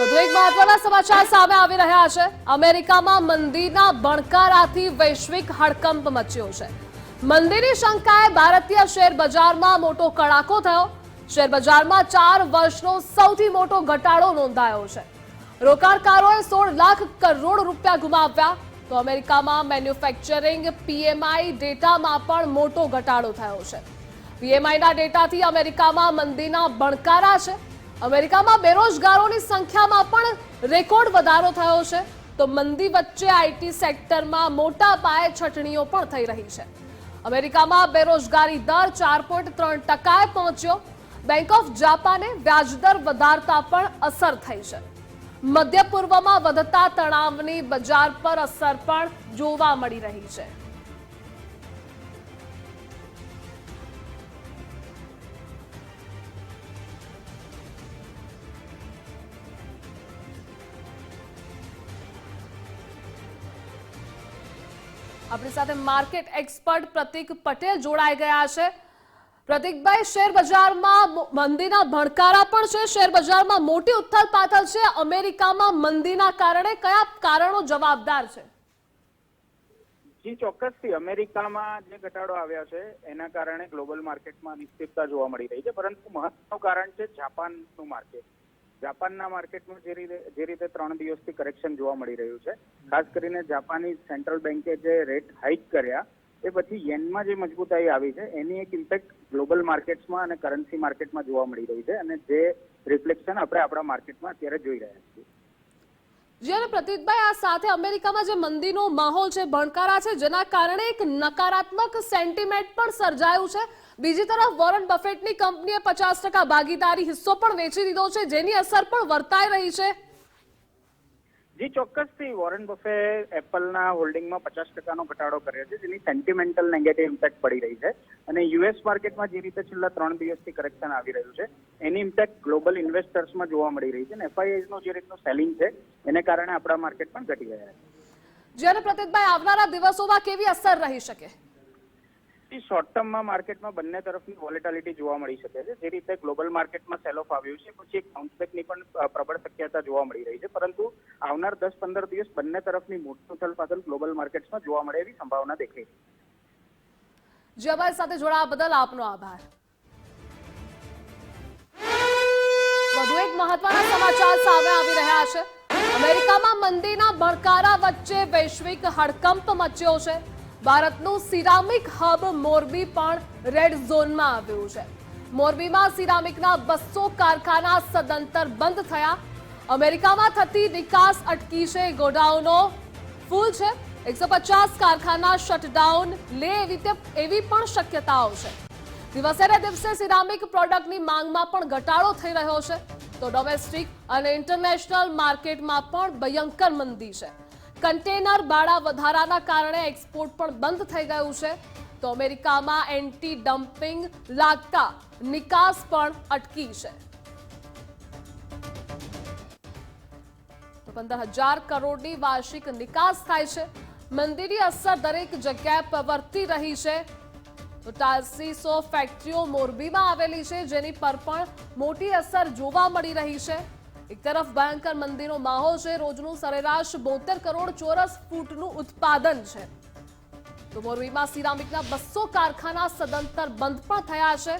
વધુ એક મહત્વના સમાચાર સામે આવી રહ્યા છે. અમેરિકામાં મંદીના બણકારાથી વૈશ્વિક હડકંપ મચ્યો છે. મંદિરની શંકાએ ભારતીય શેર બજારમાં મોટો કડાકો થયો. શેર બજારમાં ચાર વર્ષનો સૌથી મોટો ઘટાડો નોંધાયો છે. રોકાણકારોએ સોળ લાખ કરોડ રૂપિયા ગુમાવ્યા. તો અમેરિકામાં મેન્યુફેક્ચરિંગ પીએમઆઈ ડેટામાં પણ મોટો ઘટાડો થયો છે. પીએમઆઈના ડેટાથી અમેરિકામાં મંદીના બણકારા છે. અમેરિકામાં બેરોજગારોની સંખ્યામાં પણ રેકોર્ડ વધારો થયો છે. તો મંદી વચ્ચે આઈટી સેક્ટરમાં મોટા પાયે છટણીઓ પણ થઈ રહી છે. અમેરિકામાં બેરોજગારી દર ચાર પોઈન્ટ ત્રણ ટકાએ પહોંચ્યો. બેંક ઓફ જાપાને વ્યાજદર વધારતા પણ અસર થઈ છે. મધ્ય પૂર્વમાં વધતા તણાવની બજાર પર અસર પણ જોવા મળી રહી છે. આપણી સાથે માર્કેટ એક્સપર્ટ પ્રતિક પટેલ જોડાઈ ગયા છે. પ્રતિકભાઈ, શેર બજારમાં મંદીના ભણકારા પણ છે. શેર બજારમાં મોટી ઉથલ પાથલ છે. અમેરિકામાં મંદીના કારણે કયા કારણો જવાબદાર છે? જી, ચોક્કસથી. અમેરિકામાં જે ઘટાડો આવ્યો છે, એના કારણે ગ્લોબલ માર્કેટમાં નિશ્ચિતતા જોવા મળી રહી છે. પરંતુ મહત્વનું કારણ છે જાપાનનું માર્કેટ. જાપાનના માર્કેટમાં જે રીતે જે રીતે ત્રણ દિવસથી કરેક્શન જોવા મળી રહ્યું છે, ખાસ કરીને જાપાની સેન્ટ્રલ બેન્કે જે રેટ હાઇક કર્યા, એ પછી યેનમાં જે મજબૂતાઈ આવી છે, એની એક ઇમ્પેક્ટ ગ્લોબલ માર્કેટ્સમાં અને કરન્સી માર્કેટમાં જોવા મળી રહી છે અને જે રિફ્લેક્શન આપણે આપણા માર્કેટમાં અત્યારે જોઈ રહ્યા છીએ. જ્યારે પ્રતિકભાઈ આ સાથે અમેરિકામાં જે મંદીનો માહોલ છે, ભણકારા છે, જેના કારણે એક નકારાત્મક સેન્ટિમેન્ટ પણ સર્જાયું છે. બીજી તરફ વોરન બફેટની કંપનીએ પચાસ ટકા ભાગીદારી હિસ્સો પણ વેચી દીધો છે જેની અસર પણ વર્તાઈ રહી છે. જી ચોક્કસથી વોરન બફે એપલના હોલ્ડિંગમાં પચાસ ટકાનો ઘટાડો કર્યો છે જેની સેન્ટિમેન્ટલ નેગેટિવ ઇમ્પેક્ટ પડી રહી છે. અને યુએસ માર્કેટમાં જે રીતે છેલ્લા ત્રણ દિવસથી કરેક્શન આવી રહ્યું છે એની ઇમ્પેક્ટ ગ્લોબલ ઇન્વેસ્ટર્સમાં જોવા મળી રહી છે અને એફઆઈઆઈ નું જે રીતનું સેલિંગ છે એને કારણે આપણા માર્કેટ પણ ઘટી રહ્યા છે. જ્યારે પ્રતિકભાઈ આવનારા દિવસોમાં કેવી અસર રહી શકે? શોર્ટ ટર્મમાં માર્કેટમાં બંને તરફની વોલેટાલિટી જોવા મળી શકે છે. જે રીતે ગ્લોબલ માર્કેટમાં સેલ ઓફ આવ્યું છે, પછી એક બાઉન્સબેકની પણ પ્રબળ શક્યતા જોવા મળી રહી છે. પરંતુ આવનાર દસ પંદર દિવસ બંને તરફની મોટી ઉથલપાથલ ગ્લોબલ માર્કેટ્સમાં જોવા મળે એવી સંભાવના દેખાઈ છે. અમારી સાથે જોડાવા બદલ આપનો આભાર. વધુ એક મહત્વના સમાચાર સામે આવી રહ્યા છે. અમેરિકામાં મંદીના ભડકારા વચ્ચે વૈશ્વિક હડકંપ મચ્યો છે. ભારતનું સિરામિક હબ મોરબી પણ રેડ ઝોનમાં આવ્યું છે. મોરબીમાં સિરામિકના બસો કારખાના સદંતર બંધ થયા. અમેરિકામાં થતી નિકાસ અટકી છે. ગોડાઉનો ફૂલ છે. એકસો પચાસ કારખાના શટડાઉન લે એવી એવી પણ શક્યતાઓ છે. દિવસે ને દિવસે સિરામિક પ્રોડક્ટની માંગમાં પણ ઘટાડો થઈ રહ્યો છે. તો ડોમેસ્ટિક અને ઇન્ટરનેશનલ માર્કેટમાં પણ ભયંકર મંદી છે. કન્ટેનર ભાડા વધારાના કારણે એક્સપોર્ટ પણ બંધ થઈ ગયું છે. તો અમેરિકામાં એન્ટી ડમ્પિંગ લાગતા નિકાસ પણ અટકી છે. પંદર હજાર કરોડની વાર્ષિક નિકાસ થાય છે. મંદીની અસર દરેક જગ્યાએ પ્રવર્તી રહી છે. તો ટાસીસો ફેક્ટરીઓ મોરબીમાં આવેલી છે, જેની પર પણ મોટી અસર જોવા મળી રહી છે. એક તરફ ભયંકર મંદીનો માહોલ છે, રોજનું સરેરાશ બોતેર કરોડ ચોરસ ફૂટનું ઉત્પાદન છે. તો મોરબીમાં સિરામિકના બસો કારખાના સદંતર બંધ પણ થયા છે.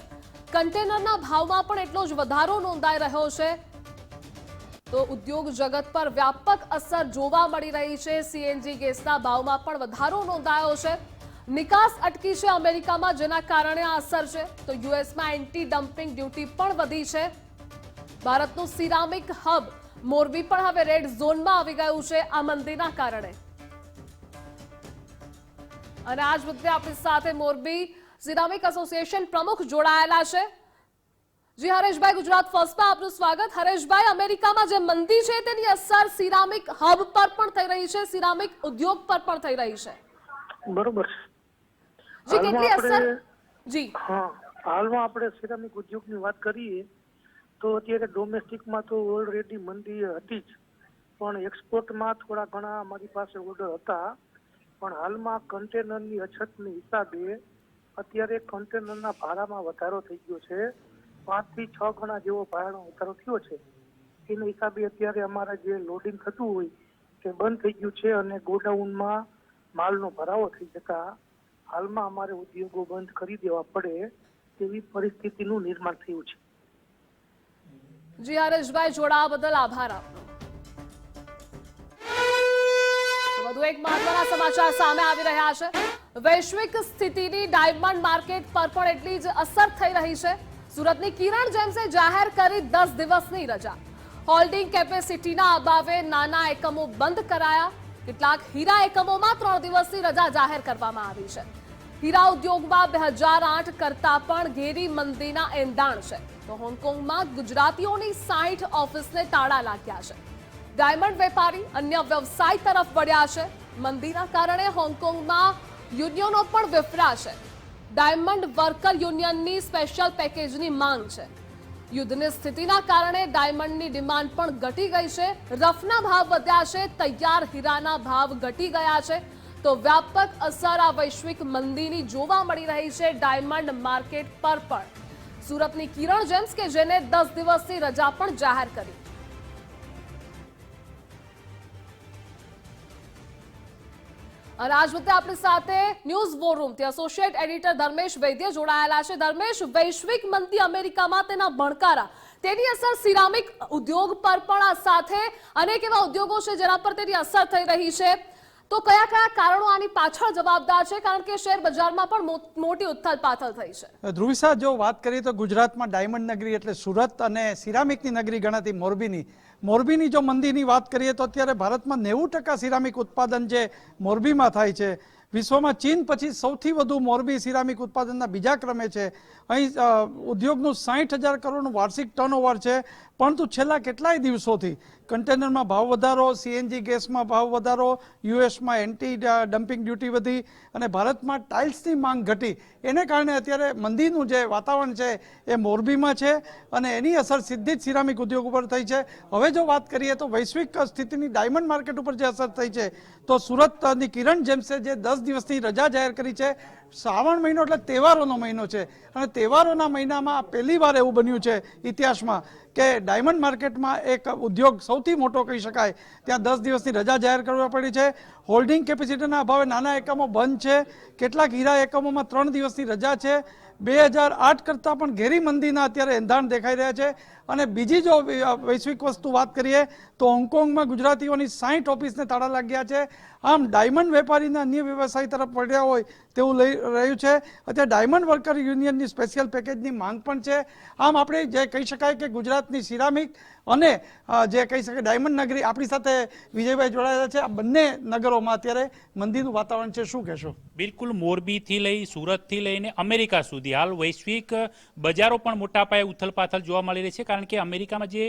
કન્ટેનરના ભાવમાં પણ એટલો જ વધારો નોંધાઈ રહ્યો છે. તો ઉદ્યોગ જગત પર વ્યાપક અસર જોવા મળી રહી છે. સીએનજી ગેસના ભાવમાં પણ વધારો નોંધાયો છે. નિકાસ અટકી છે અમેરિકામાં, જેના કારણે આ અસર છે. તો યુએસમાં એન્ટી ડમ્પિંગ ડ્યુટી પણ વધી છે. ભારતનું સિરામિક હબ. મોરબી પણ હવે રેડ ઝોનમાં આવી ગયું છે આ મંદીના કારણે. અને આજ મુદ્દે આપણી સાથે મોરબી સિરામિક એસોસિએશન પ્રમુખ જોડાયેલા છે. જી હરેશભાઈ ગુજરાત ફર્સ્ટમાં આપનું સ્વાગત. હરેશભાઈ અમેરિકામાં જે મંદી છે તેની અસર સિરામિક હબ પર પણ થઈ રહી છે સિરામિક ઉદ્યોગ પર પણ થઈ રહી છે. બરોબર. જી કેટલી અસર? જી. હા હાલમાં આપણે સિરામિક ઉદ્યોગની વાત કરીએ તો અત્યારે ડોમેસ્ટિકમાં તો ઓલરેડી મંદી હતી જ. પણ એક્સપોર્ટમાં થોડા ઘણા અમારી પાસે ઓર્ડર હતા. પણ હાલમાં કન્ટેનરની અછતની હિસાબે અત્યારે કન્ટેનરના ભાડામાં વધારો થઈ ગયો છે. પાંચથી છ ગણા જેવો ભાડાનો વધારો થયો છે. એના હિસાબે અત્યારે અમારે જે લોડિંગ થતું હોય તે બંધ થઈ ગયું છે અને ગોડાઉનમાં માલનો ભરાવો થઈ જતા હાલમાં અમારે ઉદ્યોગો બંધ કરી દેવા પડે તેવી પરિસ્થિતિનું નિર્માણ થયું છે. જી હરેશભાઈ જોડાવા બદલ આભાર આપનો. વધુ એક મહત્વના સમાચાર સામે આવી રહ્યા છે. વૈશ્વિક સ્થિતિની ડાયમંડ માર્કેટ પર પણ એટલી જ અસર થઈ રહી છે. સુરતની કિરણ જેમ્સે જાહેર કરી દસ દિવસની રજા. હોલ્ડિંગ કેપેસિટીના અભાવે નાના એકમો બંધ કરાયા. કેટલાક હીરા એકમોમાં ત્રણ દિવસની રજા જાહેર કરવામાં આવી છે. હીરા ઉદ્યોગમાં બે હજાર આઠ કરતા પણ ઘેરી મંદીના એંધાણ છે. તો હોંગકોંગમાં ગુજરાતીઓની સાઠ ઓફિસને તાળા લાગ્યા છે. ડાયમંડ વેપારી અન્ય વ્યવસાય તરફ વળ્યા છે. મંદીના કારણે હોંગકોંગમાં યુનિયનો પણ વિફરા છે. ડાયમંડ વર્કર યુનિયનની સ્પેશિયલ પેકેજની માંગ છે. યુદ્ધની સ્થિતિના કારણે ડાયમંડની ડિમાન્ડ પણ ઘટી ગઈ છે. રફના ભાવ વધ્યા છે. તૈયાર હીરાના ભાવ ઘટી ગયા છે. તો વ્યાપક અસર આ વૈશ્વિક મંદીની જોવા મળી રહી છે ડાયમંડ માર્કેટ પર પણ. સુરતની કિરણ જેમ્સ કે જેને દસ દિવસની રજા પણ જાહેર કરી. અને આજ વખતે આપણી સાથે ન્યૂઝ વોર રૂમથી એસોસિએટ એડિટર ધર્મેશ વૈદ્ય જોડાયેલા છે. ધર્મેશ, વૈશ્વિક મંદી અમેરિકામાં તેના ભણકારા, તેની અસર સિરામિક ઉદ્યોગ પર પણ સાથે અનેક એવા ઉદ્યોગો છે જેના પર તેની અસર થઈ રહી છે. તો કયા કયા કારણો આની પાછળ જવાબદાર છે? કારણ કે શેર બજારમાં પણ મોટી ઉથલ પાથલ થઈ છે. ધ્રુવિસા જો વાત કરીએ તો ગુજરાતમાં ડાયમંડ નગરી એટલે સુરત અને સિરામિકની નગરી ગણાતી મોરબીની. મોરબીની જો મંદીની વાત કરીએ તો અત્યારે ભારતમાં નેવું ટકા સિરામિક ઉત્પાદન જે મોરબીમાં થાય છે. વિશ્વમાં ચીન પછી સૌથી વધુ મોરબી સિરામિક ઉત્પાદનના બીજા ક્રમે છે. અહીં ઉદ્યોગનું સાઠ હજાર કરોડનું વાર્ષિક ટર્નઓવર છે. પરંતુ છેલ્લા કેટલાય દિવસોથી કન્ટેનરમાં ભાવ વધારો સીએનજી ગેસમાં ભાવ વધારો, યુએસમાં એન્ટી ડમ્પિંગ ડ્યુટી વધી અને ભારતમાં ટાઇલ્સની માંગ ઘટી. એને કારણે અત્યારે મંદીનું જે વાતાવરણ છે એ મોરબીમાં છે અને એની અસર સીધી જ સિરામિક ઉદ્યોગ ઉપર થઈ છે. હવે જો વાત કરીએ તો વૈશ્વિક સ્થિતિની ડાયમંડ માર્કેટ ઉપર જે અસર થઈ છે, તો સુરતની કિરણ જેમ્સે જે દસ દિવસની રજા જાહેર કરી છે, શ્રાવણ મહિનો એટલે તહેવારોનો મહિનો છે. અને તહેવારોના મહિનામાં પહેલીવાર પહેલી વાર એવું બન્યું છે ઇતિહાસમાં. કે ડાયમંડ માર્કેટમાં એક ઉદ્યોગ સૌથી મોટો કહી શકાય. ત્યાં દસ દિવસની રજા જાહેર કરવા પડી છે. હોલ્ડિંગ કેપેસિટીના અભાવે નાના એકમો બંધ છે. કેટલાક હીરા એકમોમાં ત્રણ દિવસની રજા છે. બે હજાર આઠ કરતાં પણ ઘેરી મંદીના અત્યારે એંધાણ દેખાઈ રહ્યા છે. અને બીજી જો વૈશ્વિક વસ્તુ વાત કરીએ, તો હોંગકોંગમાં ગુજરાતીઓની સાઠ ઓફિસને તાળા લાગ્યા છે. આમ ડાયમંડ વેપારીના અન્ય વ્યવસાય તરફ વળ્યા હોય તેવું લઈ રહ્યું છે. અત્યારે ડાયમંડ વર્કર યુનિયનની સ્પેશિયલ પેકેજની માંગ પણ છે. આમ આપણે જે કહી શકાય કે ગુજરાતની સિરામિક અને જે કહી શકાય ડાયમંડ નગરી આપણી સાથે વિજયભાઈ જોડાયેલા છે. આ બંને નગરોમાં અત્યારે મંદીનું વાતાવરણ છે. શું કહેશો? બિલકુલ મોરબીથી લઈ, સુરતથી લઈને અમેરિકા સુધી હાલ વૈશ્વિક બજારો પણ મોટા પાયે ઉથલપાથલ જોવા મળી રહી છે. કારણ કે અમેરિકામાં જે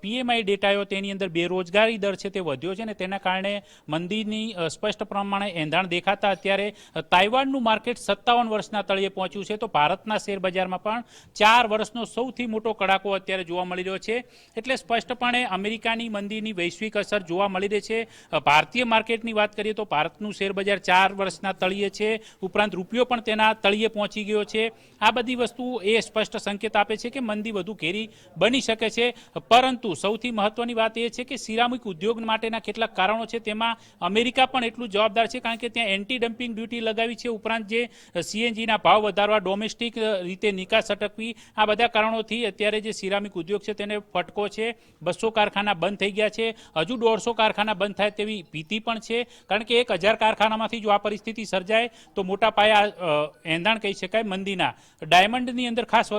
પીએમઆઈ ડેટા આવ્યો તેની અંદર બેરોજગારી દર છે તે વધ્યો છે ને તેના કારણે મંદીની સ્પષ્ટ પ્રમાણે એંધાણ દેખાતા અત્યારે તાઇવાનનું માર્કેટ સત્તાવન વર્ષના તળિયે પહોંચ્યું છે. તો ભારતના શેર બજારમાં પણ ચાર વર્ષનો સૌથી મોટો કડાકો અત્યારે જોવા મળી રહ્યો છે. એટલે સ્પષ્ટપણે અમેરિકાની મંદીની વૈશ્વિક અસર જોવા મળી રહી છે. ભારતીય માર્કેટની વાત કરીએ તો ભારતનું શેર બજાર ચાર વર્ષના તળિયે છે. ઉપરાંત રૂપિયો પણ તેના તળિયે પહોંચી ગયો છે. આ બધી વસ્તુ એ સ્પષ્ટ સંકેત આપે છે કે મંદી વધુ ઘેરી બની શકે છે. પરંતુ સૌથી મહત્વની વાત એ છે કે સિરામિક ઉદ્યોગ માટેના કેટલાક કારણો છે. તેમાં અમેરિકા પણ એટલું જવાબદાર છે કારણ કે ત્યાં એન્ટી ડમ્પિંગ ડ્યુટી લગાવી છે. ઉપરાંત જે સીએનજીના ભાવ વધારવા ડોમેસ્ટિક રીતે નિકાસ અટકવી, આ બધા કારણોથી અત્યારે જે સિરામિક ઉદ્યોગ છે તેને ફટકો છે. બસો કારખાના બંધ થઈ ગયા છે. હજુ દોઢસો કારખાના બંધ થાય તેવી ભીતિ પણ છે. કારણ કે એક હજાર કારખાનામાંથી જો આ પરિસ્થિતિ સર્જાય, તો મોટા પાયા એંધાણ કહી શકાય મંદીના. ડાયમંડની અંદર ખાસ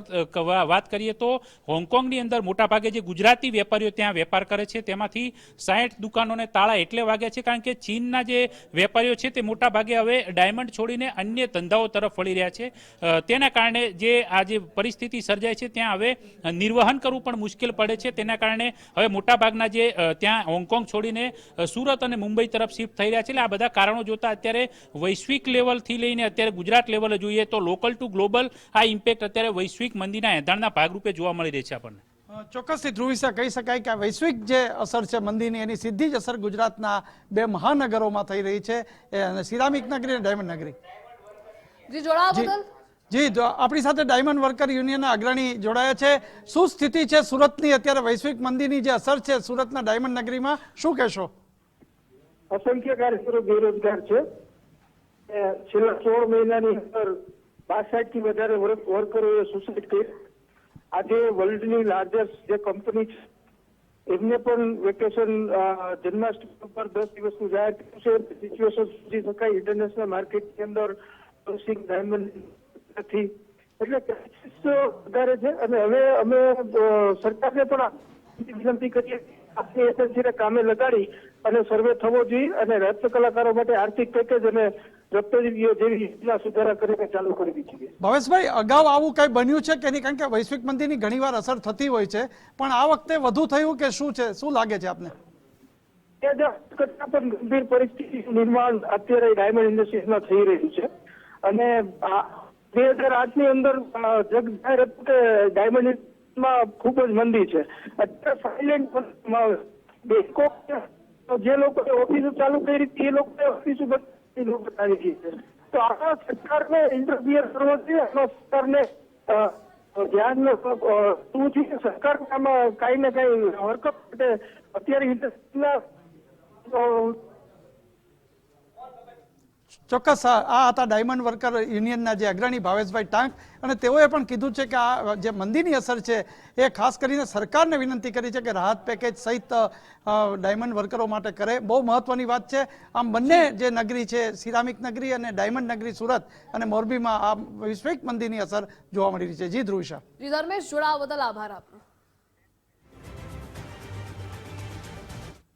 વાત કરીએ તો હોંગકોંગની અંદર મોટા ભાગે જે ગુજરાતી વેપારીઓ ત્યાં વેપાર કરે છે, તેમાંથી સાઠ દુકાનોને તાળા એટલે વાગ્યા છે, કારણ કે ચીનના જે વેપારીઓ છે તે મોટા ભાગે હવે ડાયમંડ છોડીને અન્ય ધંધાઓ તરફ વળી રહ્યા છે. તેના કારણે જે આ જે પરિસ્થિતિ સર્જાય છે, ત્યાં હવે નિર્વહન કરવું પણ મુશ્કેલ પડે છે. તેના કારણે હવે મોટા ભાગના જે ત્યાં હોંગકોંગ છોડીને સુરત અને મુંબઈ તરફ શિફ્ટ થઈ રહ્યા છે. એટલે આ બધા કારણો જોતા અત્યારે વૈશ્વિક લેવલથી લઈને અત્યારે ગુજરાત લેવલે જોઈએ તો લોકલ ટુ ગ્લોબલ આ ઇમ્પેક્ટ અત્યારે વૈશ્વિક મંદીના એંધાણના ભાગરૂપે જોવા મળી રહી છે આપણને. ચોક્કસથી ધ્રુવિસા કહી શકાય કે આ વૈશ્વિક જે અસર છે મંદીની એની સીધી જ અસર ગુજરાતના બે મહાનગરોમાં થઈ રહી છે. અને સિરામિક નગરી અને ડાયમંડ નગરી. જી જોડાવા જી. બદલ. જી આપણી સાથે ડાયમંડ વર્કર યુનિયનના અગ્રણી જોડાયા છે. શું સ્થિતિ છે સુરતની? અત્યારે વૈશ્વિક મંદીની જે અસર છે સુરતના ડાયમંડ નગરીમાં શું કહેશો? અસંખ્ય કાર્યકરો બેરોજગાર છે. છેલ્લા સોળ મહિનાની અંદર બાસઠથી વધારે વર્ક- વર્કરોએ સુસાઇડ કરી આજે વર્લ્ડની લાર્જેસ્ટ જે કંપની છે, એમને પણ વેકેશન જન્માષ્ટમી પર દસ દિવસનું જાહેર કર્યું છે. સિચ્યુએશન સમજી શકાય ઇન્ટરનેશનલ માર્કેટની અંદર સોર્સિંગ ડાયમંડ નથી. એટલે ક્રાઇસિસ વધારે છે અને હવે અમે સરકારને પણ વિનંતી કરીએ આપની એજન્સીને કામે લગાડી અને સર્વે થવો જોઈએ અને રત્ન કલાકારો માટે આર્થિક પેકેજ અને ભાવેશભાઈ અગાઉ આવું કઈ બન્યું છે કે નહીં? કારણ કે વૈશ્વિક મંદીની ઘણીવાર અસર થતી હોય છે. પણ આ વખતે વધુ થયું કે શું છે? શું લાગે છે આપને? પણ ગંભીર પરિસ્થિતિ નિર્માણ અત્યારે ડાયમંડ ઇન્ડસ્ટ્રીઝમાં થઈ રહ્યું છે. અને બે હજાર આઠની અંદર જગ જાહેર હતું કે ડાયમંડમાં ખૂબ જ મંદી છે. અત્યારે સાયલેન્ટ બેંકો જે લોકોએ ઓફિસો ચાલુ કરી હતી એ લોકોએ ઓફિસો લોકો બતાવી છે. તો આમાં સરકારને ઇન્ટરફિયર કરવો જોઈએ આમાં સરકારને ધ્યાન શું છે કે સરકાર આમાં કાંઈ ને કાંઈ વર્કઅપ માટે અત્યારે અ, ચોક્કસ આ હતા ડાયમંડ વર્કર યુનિયનના જે અગ્રણી ભાવેશભાઈ ટાંક અને તેઓએ પણ કીધું છે કે આ જે મંદીની અસર છે એ ખાસ કરીને સરકારને વિનંતી કરી છે કે રાહત પેકેજ સહિત ડાયમંડ વર્કરો માટે કરે. બહુ મહત્વની વાત છે. આમ બંને જે નગરી છે, સિરામિક નગરી અને ડાયમંડ નગરી સુરત અને મોરબીમાં આ વૈશ્વિક મંદીની અસર જોવા મળી રહી છે. જી ધ્રુવિશા. જી ધર્મેશ, જોડાવા બદલ આભાર આપનો.